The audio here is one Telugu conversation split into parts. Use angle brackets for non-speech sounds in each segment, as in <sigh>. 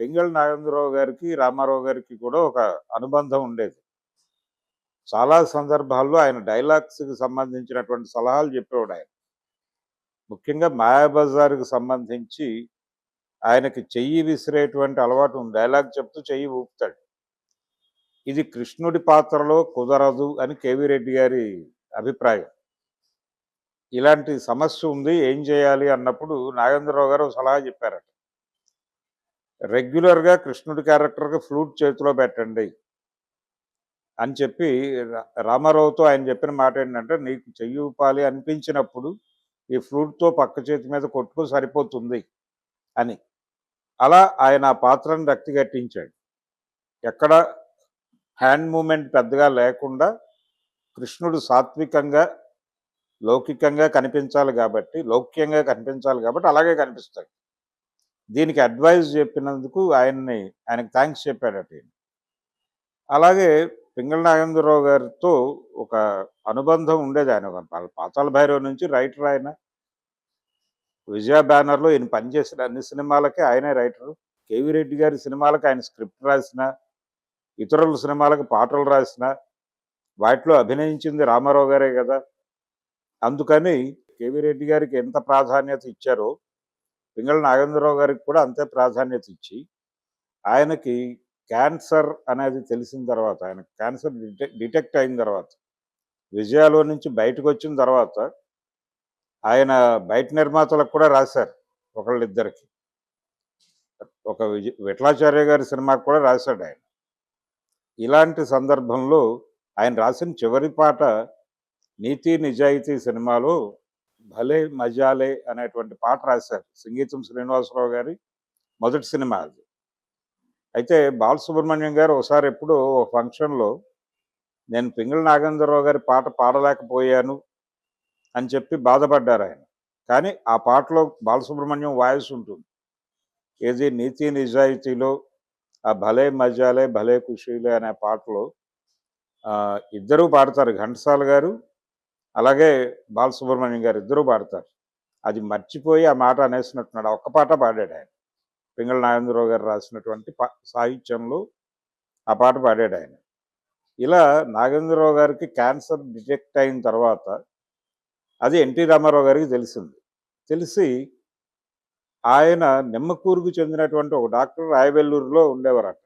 పెంగళ నాగేంద్రరావు గారికి రామారావు గారికి కూడా ఒక అనుబంధం ఉండేది. చాలా సందర్భాల్లో ఆయన డైలాగ్స్కి సంబంధించినటువంటి సలహాలు చెప్పేవాడు ఆయన. ముఖ్యంగా మాయాబజార్కి సంబంధించి ఆయనకి చెయ్యి విసిరేటువంటి అలవాటు ఉంది. డైలాగ్ చెప్తూ చెయ్యి ఊపుతాడు. ఇది కృష్ణుడి పాత్రలో కుదరదు అని కేవీ రెడ్డి గారి అభిప్రాయం. ఇలాంటి సమస్య ఉంది ఏం చేయాలి అన్నప్పుడు నాగేంద్రరావు గారు ఒక సలహా చెప్పారట. రెగ్యులర్గా కృష్ణుడి క్యారెక్టర్కి ఫ్లూట్ చేతిలో పెట్టండి అని చెప్పి రా- రామారావుతో ఆయన చెప్పిన మాట ఏంటంటే నీకు చెయ్యి ఊపాలి అనిపించినప్పుడు ఈ ఫ్లూట్తో పక్క చేతి మీద కొట్టుకో సరిపోతుంది అని. అలా ఆయన ఆ పాత్రను రక్తి కట్టించాడు ఎక్కడ హ్యాండ్ మూమెంట్ పెద్దగా లేకుండా కృష్ణుడు సాత్వికంగా లౌకికంగా కనిపించాలి కాబట్టి లౌక్యంగా కనిపించాలి కాబట్టి అలాగే కనిపిస్తాడు. దీనికి అడ్వైజ్ చెప్పినందుకు ఆయన్ని ఆయనకు థ్యాంక్స్ చెప్పాడట అలాగే పింగళ నాగేంద్రరావు గారితో ఒక అనుబంధం ఉండేది ఆయన. వాళ్ళ పాతాల భైరవ్ నుంచి రైటర్ ఆయన. విజయ బ్యానర్లో ఈయన పనిచేసిన అన్ని సినిమాలకే ఆయనే రైటరు. కేవీ రెడ్డి గారి సినిమాలకు ఆయన స్క్రిప్ట్ రాసిన ఇతరుల సినిమాలకు పాటలు రాసిన వాటిలో అభినయించింది రామారావు గారే కదా. అందుకని కేవీ రెడ్డి గారికి ఎంత ప్రాధాన్యత ఇచ్చారో పింగళ నాగేంద్రరావు గారికి కూడా అంతే ప్రాధాన్యత ఇచ్చి ఆయనకి క్యాన్సర్ అనేది తెలిసిన తర్వాత ఆయన క్యాన్సర్ డిటెక్ట్ డిటెక్ట్ అయిన తర్వాత విజయాలో నుంచి బయటకు వచ్చిన తర్వాత ఆయన బయట నిర్మాతలకు కూడా రాశారు ఒకళ్ళిద్దరికి. ఒక విజయ విఠలాచార్య గారి సినిమాకు కూడా రాశాడు ఆయన. ఇలాంటి సందర్భంలో ఆయన రాసిన చివరి పాట నీతి నిజాయితీ సినిమాలో భలే మజాలే అనేటువంటి పాట రాశారు సంగీతం శ్రీనివాసరావు గారి మొదటి సినిమా అది. అయితే బాలసుబ్రహ్మణ్యం గారు ఒకసారి ఎప్పుడు ఒక ఫంక్షన్లో నేను పింగళ నాగేంద్రరావు గారి పాట పాడలేకపోయాను అని చెప్పి బాధపడ్డారు ఆయన. కానీ ఆ పాటలో బాలసుబ్రహ్మణ్యం వాయిస్ ఉంటుంది. ఏది నీతి నిజాయితీలో ఆ భలే మజాలే భలే ఖుషీలే అనే పాటలో ఇద్దరూ పాడతారు ఘంటసాల గారు అలాగే బాలసుబ్రహ్మణ్యం గారు ఇద్దరూ పాడతారు. అది మర్చిపోయి ఆ మాట అనేసినట్టున్నాడు. ఒక్క పాట పాడాడు ఆయన. పింగళ నాగేంద్రరావు గారు రాసినటువంటి పా సాహిత్యంలో ఆ పాట పాడాడు ఆయన. ఇలా నాగేంద్రరావు గారికి క్యాన్సర్ డిటెక్ట్ అయిన తర్వాత అది ఎన్టీ రామారావు గారికి తెలిసింది. తెలిసి ఆయన నిమ్మకూరుకు చెందినటువంటి ఒక డాక్టర్ రాయవెల్లూరులో ఉండేవారట.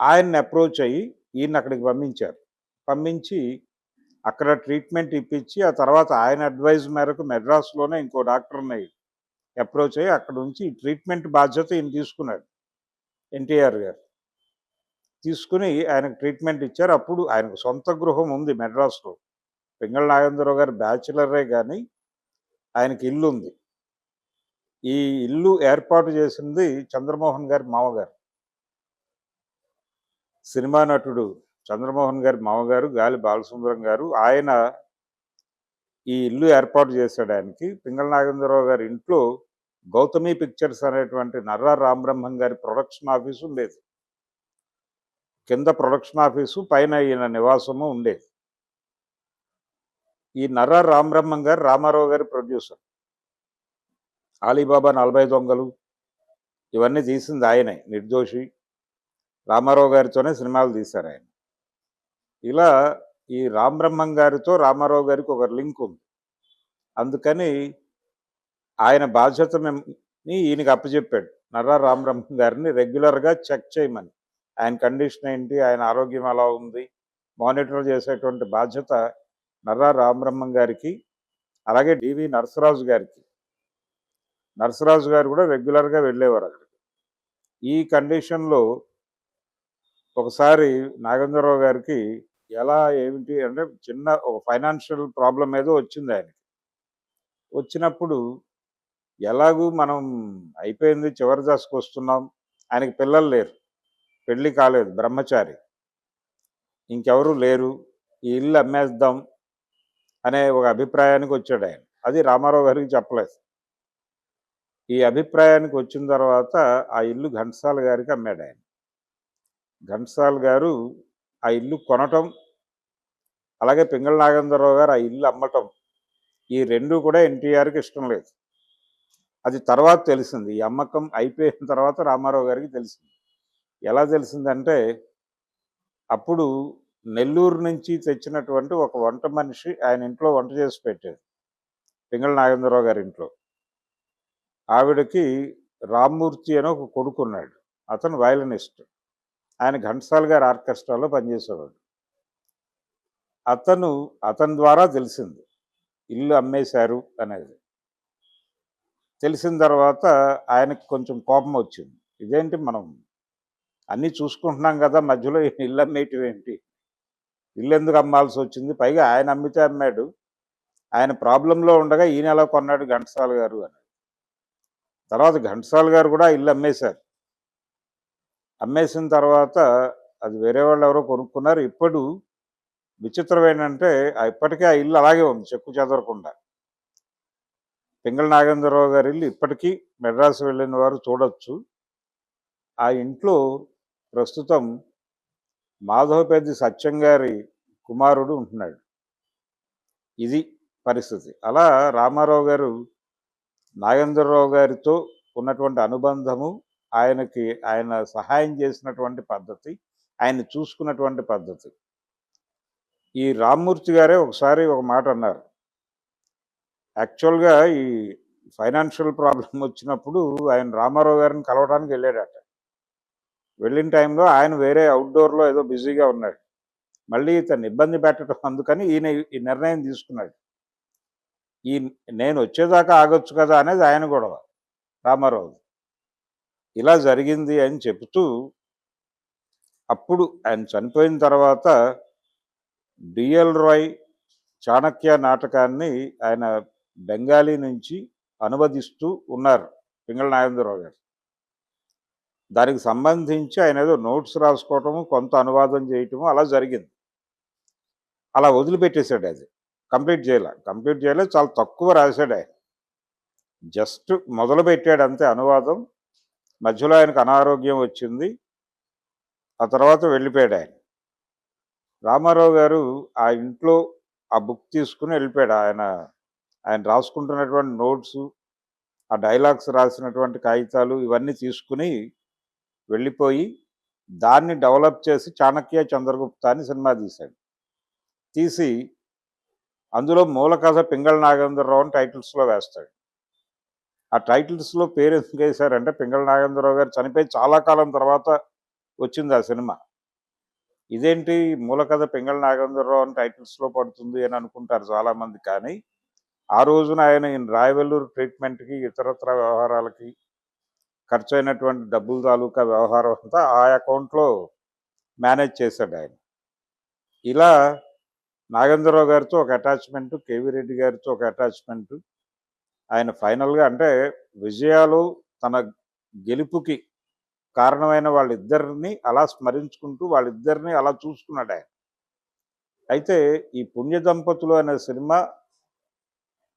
ఆయన్ని అప్రోచ్ అయ్యి ఈయన అక్కడికి పంపించారు. పంపించి అక్కడ ట్రీట్మెంట్ ఇప్పించి ఆ తర్వాత ఆయన అడ్వైజ్ మేరకు మెడ్రాస్లోనే ఇంకో డాక్టర్ని అప్రోచ్ అయ్యి అక్కడ నుంచి ఈ ట్రీట్మెంట్ బాధ్యత ఈయన తీసుకున్నాడు ఎన్టీఆర్ గారు. తీసుకుని ఆయనకు ట్రీట్మెంట్ ఇచ్చారు. అప్పుడు ఆయనకు సొంత గృహం ఉంది మెడ్రాస్లో. పింగళ నాగేంద్రరావు గారు బ్యాచులరే కానీ ఆయనకి ఇల్లు ఉంది. ఈ ఇల్లు ఏర్పాటు చేసింది చంద్రమోహన్ గారి మామగారు. సినిమా నటుడు చంద్రమోహన్ గారి మామగారు గాలి బాలసుందరం గారు ఆయన ఈ ఇల్లు ఏర్పాటు చేశాడు ఆయనకి. పింగళ నాగేంద్రరావు గారి ఇంట్లో గౌతమి పిక్చర్స్ అనేటువంటి నర్రా రామబ్రహ్మం గారి ప్రొడక్షన్ ఆఫీసు ఉండేది. కింద ప్రొడక్షన్ ఆఫీసు పైన ఈయన నివాసము ఉండేది. ఈ నర్రా రామబ్రహ్మం గారు రామారావు గారి ప్రొడ్యూసర్. అలీబాబా నలభై దొంగలు ఇవన్నీ తీసింది ఆయనే నిర్దోషి. రామారావు గారితోనే సినిమాలు తీశారు ఆయన. ఇలా ఈ రామబ్రహ్మం గారితో రామారావు గారికి ఒక లింక్ ఉంది. అందుకని ఆయన బాధ్యతని ఈయనకి అప్పచెప్పాడు నర్రా రామబ్రహ్మం గారిని రెగ్యులర్గా చెక్ చేయమని. ఆయన కండిషన్ ఏంటి? ఆయన ఆరోగ్యం ఎలా ఉంది? మానిటర్ చేసేటువంటి బాధ్యత నర్రా రామబ్రహ్మం గారికి అలాగే డివి నరసరాజు గారికి. నరసరాజు గారు కూడా రెగ్యులర్గా వెళ్ళేవారు అక్కడికి. ఈ కండిషన్లో ఒకసారి నాగేంద్రరావు గారికి ఎలా ఏమిటి అంటే చిన్న ఒక ఫైనాన్షియల్ ప్రాబ్లం ఏదో వచ్చింది ఆయనకి. వచ్చినప్పుడు ఎలాగూ మనం అయిపోయింది చివరి దశకు వస్తున్నాం. ఆయనకి పిల్లలు లేరు. పెళ్ళి కాలేదు బ్రహ్మచారి. ఇంకెవరు లేరు. ఈ ఇల్లు అమ్మేద్దాం అనే ఒక అభిప్రాయానికి వచ్చాడు ఆయన. అది రామారావు గారికి చెప్పలేదు. ఈ అభిప్రాయానికి వచ్చిన తర్వాత ఆ ఇల్లు ఘంటసాల గారికి అమ్మాడు ఆయన. ఘంటసాల గారు ఆ ఇల్లు కొనటం అలాగే పింగళ నాగేంద్రరావు గారు ఆ ఇల్లు అమ్మటం ఈ రెండు కూడా ఎన్టీఆర్కి ఇష్టం లేదు. అది తర్వాత తెలిసింది. ఈ అమ్మకం అయిపోయిన తర్వాత రామారావు గారికి తెలిసింది. ఎలా తెలిసిందంటే అప్పుడు నెల్లూరు నుంచి తెచ్చినటువంటి ఒక వంట మనిషి ఆయన ఇంట్లో వంట చేసి పెట్టాడు పింగళ నాగేంద్రరావు గారి ఇంట్లో. ఆవిడకి రామ్మూర్తి అని ఒక కొడుకున్నాడు. అతను వయలనిస్ట్. ఆయన ఘంటసాల్ గారి ఆర్కెస్ట్రాలో పనిచేసేవాడు. అతను అతని ద్వారా తెలిసింది. ఇల్లు అమ్మేశారు అనేది. తెలిసిన తర్వాత ఆయనకు కొంచెం కోపం వచ్చింది. ఇదేంటి మనం అన్నీ చూసుకుంటున్నాం కదా మధ్యలో ఇల్లు అమ్మేయటం ఏంటి? ఇల్లు ఎందుకు అమ్మాల్సి వచ్చింది? పైగా ఆయన అమ్మితే అమ్మాడు. ఆయన ప్రాబ్లంలో ఉండగా ఈయన ఎలా కొన్నాడు ఘంటసాల గారు అని. తర్వాత ఘంటసాల గారు కూడా ఇల్లు అమ్మేశారు. అమ్మేసిన తర్వాత అది వేరే వాళ్ళు ఎవరో కొనుక్కున్నారు. ఇప్పుడు విచిత్రం ఏంటంటే ఆ ఇప్పటికే ఆ ఇల్లు అలాగే ఉంది చెక్కు చెదరకుండా. పింగళ నాగేంద్రరావు గారి ఇల్లు ఇప్పటికీ మెడ్రాసు వెళ్ళిన వారు చూడొచ్చు. ఆ ఇంట్లో ప్రస్తుతం మాధవపేది సత్యం గారి కుమారుడు ఉంటున్నాడు. ఇది పరిస్థితి. అలా రామారావు గారు నాగేంద్రరావు గారితో ఉన్నటువంటి అనుబంధము ఆయనకి ఆయన సహాయం చేసినటువంటి పద్ధతి ఆయన చూసుకున్నటువంటి పద్ధతి. ఈ రామ్మూర్తి గారే ఒకసారి ఒక మాట అన్నారు. యాక్చువల్గా ఈ ఫైనాన్షియల్ ప్రాబ్లం వచ్చినప్పుడు ఆయన రామారావు గారిని కలవడానికి వెళ్ళాడట. వెళ్ళిన టైంలో ఆయన వేరే అవుట్డోర్లో ఏదో బిజీగా ఉన్నాడు. మళ్ళీ ఇతను ఇబ్బంది పెట్టడం అందుకని ఈయన ఈ నిర్ణయం తీసుకున్నాడు. ఈ నేను వచ్చేదాకా ఆగొచ్చు కదా అనేది ఆయన గొడవ రామారావు ఇలా జరిగింది అని చెబుతూ అప్పుడు ఆయన చనిపోయిన తర్వాత డిఎల్ రాయ్ చాణక్య నాటకాన్ని ఆయన బెంగాలీ నుంచి అనువదిస్తూ ఉన్నారు పింగళ నాగేంద్రరావు గారు. దానికి సంబంధించి ఆయన ఏదో నోట్స్ రాసుకోవటము కొంత అనువాదం చేయటము అలా జరిగింది. అలా వదిలిపెట్టేశాడు అది కంప్లీట్ చేయలే. కంప్లీట్ చేయలే చాలా తక్కువ రాశాడు ఆయన. జస్ట్ మొదలు పెట్టాడు అంతే అనువాదం. మధ్యలో ఆయనకు అనారోగ్యం వచ్చింది. ఆ తర్వాత వెళ్ళిపోయాడు ఆయన. రామారావు గారు ఆ ఇంట్లో ఆ బుక్ తీసుకుని వెళ్ళిపోయాడు. ఆయన ఆయన రాసుకుంటున్నటువంటి నోట్స్ ఆ డైలాగ్స్ రాసినటువంటి కాగితాలు ఇవన్నీ తీసుకుని వెళ్ళిపోయి దాన్ని డెవలప్ చేసి చాణక్య చంద్రగుప్త అని సినిమా తీశాడు. తీసి అందులో మూల కథ పింగళ నాగేంద్రరావు అని టైటిల్స్లో వేస్తాడు. ఆ టైటిల్స్లో పేరు ఎందుకు వేశారంటే పింగళ నాగేంద్రరావు గారు చనిపోయి చాలా కాలం తర్వాత వచ్చింది ఆ సినిమా. ఇదేంటి మూలకథ పింగళ నాగేంద్రరావు అని టైటిల్స్లో పడుతుంది అని అనుకుంటారు చాలామంది. కానీ ఆ రోజున ఆయన ఈయన రాయవెల్లూరు ట్రీట్మెంట్కి ఇతరత్ర వ్యవహారాలకి ఖర్చు అయినటువంటి డబ్బుల తాలూకా వ్యవహారం అంతా ఆ అకౌంట్లో మేనేజ్ చేశాడు ఆయన. ఇలా నాగేంద్రరావు గారితో ఒక అటాచ్మెంట్ కేవీ రెడ్డి గారితో ఒక అటాచ్మెంట్ ఆయన ఫైనల్గా అంటే విజయాలు తన గెలుపుకి కారణమైన వాళ్ళిద్దరిని అలా స్మరించుకుంటూ వాళ్ళిద్దరిని అలా చూసుకున్నాడు ఆయన. అయితే ఈ పుణ్య దంపతులు అనే సినిమా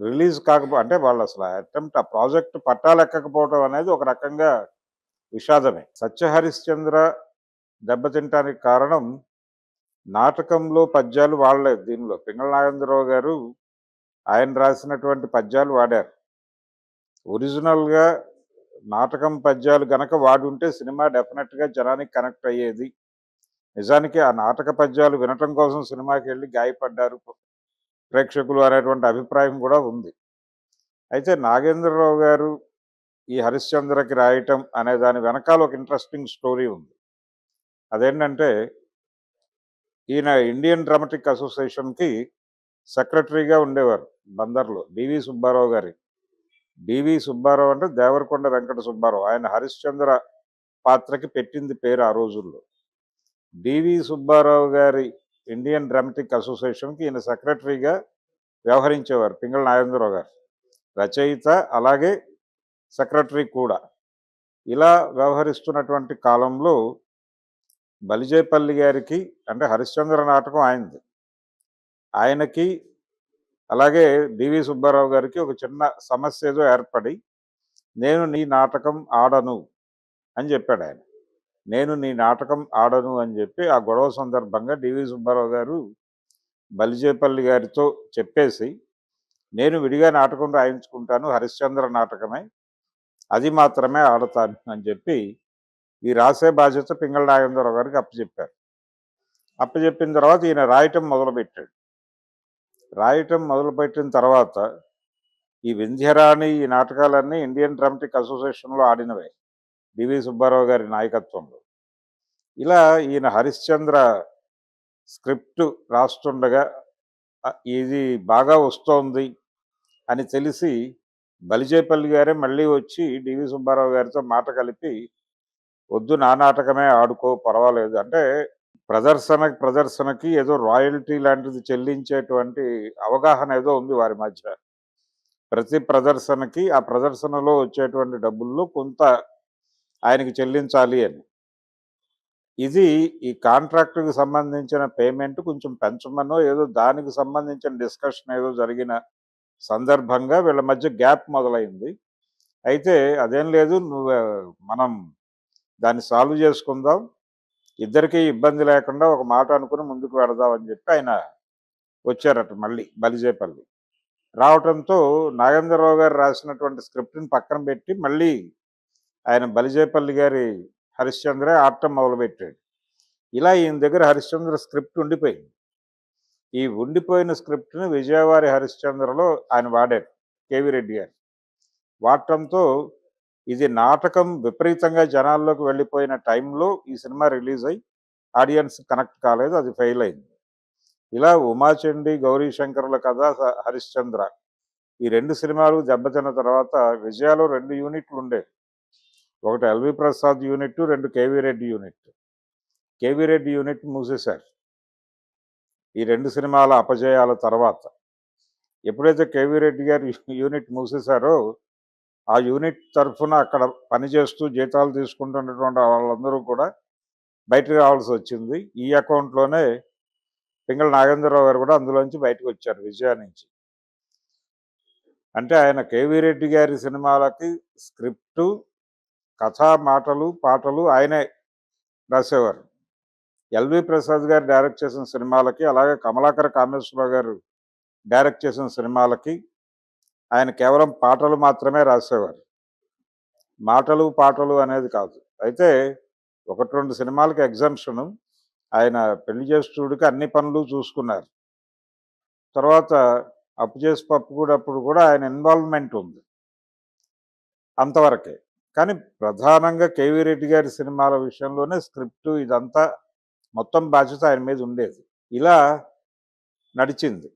రిలీజ్ కాకపో అంటే వాళ్ళు అసలు అటెంప్ట్ ఆ ప్రాజెక్ట్ పట్టాలెక్కకపోవడం అనేది ఒక రకంగా విషాదమే. సత్య హరిశ్చంద్ర దెబ్బతింటానికి కారణం నాటకంలో పద్యాలు వాడలేదు దీనిలో. పింగళ నాగేంద్రరావు గారు ఆయన రాసినటువంటి పద్యాలు వాడారు. ఒరిజినల్గా నాటకం పద్యాలు గనక వాడుంటే సినిమా డెఫినెట్గా జనానికి కనెక్ట్ అయ్యేది. నిజానికి ఆ నాటక పద్యాలు వినటం కోసం సినిమాకి వెళ్ళి గాయపడ్డారు ప్రేక్షకులు అనేటువంటి అభిప్రాయం కూడా ఉంది. అయితే నాగేంద్రరావు గారు ఈ హరిశ్చంద్రకి రాయటం అనే దాని వెనకాల ఒక ఇంట్రెస్టింగ్ స్టోరీ ఉంది. అదేంటంటే ఈయన ఇండియన్ డ్రామాటిక్ అసోసియేషన్కి సెక్రటరీగా ఉండేవారు బందర్లో డివి సుబ్బారావు గారి. డివి సుబ్బారావు అంటే దేవరకొండ వెంకట సుబ్బారావు. ఆయన హరిశ్చంద్ర పాత్రకి పెట్టింది పేరు ఆ రోజుల్లో. డివి సుబ్బారావు గారి ఇండియన్ డ్రామాటిక్ అసోసియేషన్కి ఈయన సెక్రటరీగా వ్యవహరించేవారు పింగళ నాగేంద్రరావు గారు. రచయిత అలాగే సెక్రటరీ కూడా. ఇలా వ్యవహరిస్తున్నటువంటి కాలంలో బలిజేపల్లి గారికి అంటే హరిశ్చంద్ర నాటకం ఆయనది. ఆయనకి అలాగే డివి సుబ్బారావు గారికి ఒక చిన్న సమస్య ఏదో ఏర్పడి నేను నీ నాటకం ఆడను అని చెప్పాడు ఆయన. నేను నీ నాటకం ఆడను అని చెప్పి ఆ గొడవ సందర్భంగా డివి సుబ్బారావు గారు బలిజేపల్లి గారితో చెప్పేసి నేను విడిగా నాటకం రాయించుకుంటాను హరిశ్చంద్ర నాటకమే అది మాత్రమే ఆడతాను అని చెప్పి ఈ రాసే బాధ్యత పింగళ నాగేంద్రరావు గారికి అప్పచెప్పారు. అప్పచెప్పిన తర్వాత ఈయన రాయటం మొదలుపెట్టాడు. రాయటం మొదలుపెట్టిన తర్వాత ఈ వింధ్యరాణి ఈ నాటకాలన్నీ ఇండియన్ డ్రామటిక్ అసోసియేషన్లో ఆడినవే. డివి సుబ్బారావు గారి నాయకత్వంలో. ఇలా ఈయన హరిశ్చంద్ర స్క్రిప్ట్ రాస్తుండగా ఇది బాగా వస్తోంది అని తెలిసి బలిజేపల్లి గారే మళ్ళీ వచ్చి డివి సుబ్బారావు గారితో మాట కలిపి వద్దు నా నాటకమే ఆడుకో పర్వాలేదు. అంటే ప్రదర్శన ప్రదర్శనకి ఏదో రాయల్టీ లాంటిది చెల్లించేటువంటి అవగాహన ఏదో ఉంది వారి మధ్య. ప్రతి ప్రదర్శనకి ఆ ప్రదర్శనలో వచ్చేటువంటి డబ్బుల్లో కొంత ఆయనకి చెల్లించాలి అని. ఇది ఈ కాంట్రాక్టుకి సంబంధించిన పేమెంట్ కొంచెం పెంచమనో ఏదో దానికి సంబంధించిన డిస్కషన్ ఏదో జరిగిన సందర్భంగా వీళ్ళ మధ్య గ్యాప్ మొదలైంది. అయితే అదేం లేదు నువ్వు మనం దాన్ని సాల్వ్ చేసుకుందాం. ఇద్దరికీ ఇబ్బంది లేకుండా ఒక మాట అనుకుని ముందుకు వెళదామని చెప్పి ఆయన వచ్చారట మళ్ళీ బలిజేపల్లి. రావటంతో నాగేంద్రరావు గారు రాసినటువంటి స్క్రిప్ట్ని పక్కన పెట్టి మళ్ళీ ఆయన బలిజేపల్లి గారి హరిశ్చంద్ర ఆటం మొదలుపెట్టాడు. ఇలా ఈయన దగ్గర హరిశ్చంద్ర స్క్రిప్ట్ ఉండిపోయింది. ఈ ఉండిపోయిన స్క్రిప్ట్ని విజయవారి హరిశ్చంద్రలో ఆయన వాడారు కేవి రెడ్డి గారు. వాడటంతో ఇది నాటకం విపరీతంగా జనాల్లోకి వెళ్ళిపోయిన టైంలో ఈ సినిమా రిలీజ్ అయ్యి ఆడియన్స్ కనెక్ట్ కాలేదు అది ఫెయిల్ అయింది. ఇలా ఉమాచండి గౌరీ శంకర్ల కథ హరిశ్చంద్ర ఈ రెండు సినిమాలు దెబ్బతిన్న తర్వాత విజయాలో రెండు యూనిట్లు ఉండేవి. ఒకటి ఎల్వి ప్రసాద్ యూనిట్ రెండు K V Reddy unit. K V Reddy unit మూసేశారు. ఈ రెండు సినిమాల అపజయాల తర్వాత ఎప్పుడైతే కేవీ రెడ్డి గారు <laughs> యూనిట్ మూసేశారో ఆ యూనిట్ తరఫున అక్కడ పనిచేస్తూ జీతాలు తీసుకుంటున్నటువంటి వాళ్ళందరూ కూడా బయటకు రావాల్సి వచ్చింది. ఈ అకౌంట్లోనే పింగళ నాగేంద్రరావు గారు కూడా అందులోంచి బయటకు వచ్చారు విజయ నుంచి. అంటే ఆయన కేవీ రెడ్డి గారి సినిమాలకి స్క్రిప్టు కథా మాటలు పాటలు ఆయనే రాసేవారు. ఎల్వి ప్రసాద్ గారు డైరెక్ట్ చేసిన సినిమాలకి అలాగే కమలాకర కామేశ్వరరావు గారు డైరెక్ట్ చేసిన సినిమాలకి ఆయన కేవలం పాటలు మాత్రమే రాసేవారు. మాటలు పాటలు అనేది కాదు. అయితే ఒకటి రెండు సినిమాలకు ఎగ్జామ్షను ఆయన పెళ్ళి చేస్తుడికి అన్ని పనులు చూసుకున్నారు. తర్వాత అప్పు చేసి పప్పు కూడా అప్పుడు కూడా ఆయన ఇన్వాల్వ్మెంట్ ఉంది. అంతవరకే. కానీ ప్రధానంగా కేవీ రెడ్డి గారి సినిమాల విషయంలోనే స్క్రిప్ట్ ఇదంతా మొత్తం బాధ్యత ఆయన మీద ఉండేది. ఇలా నడిచింది.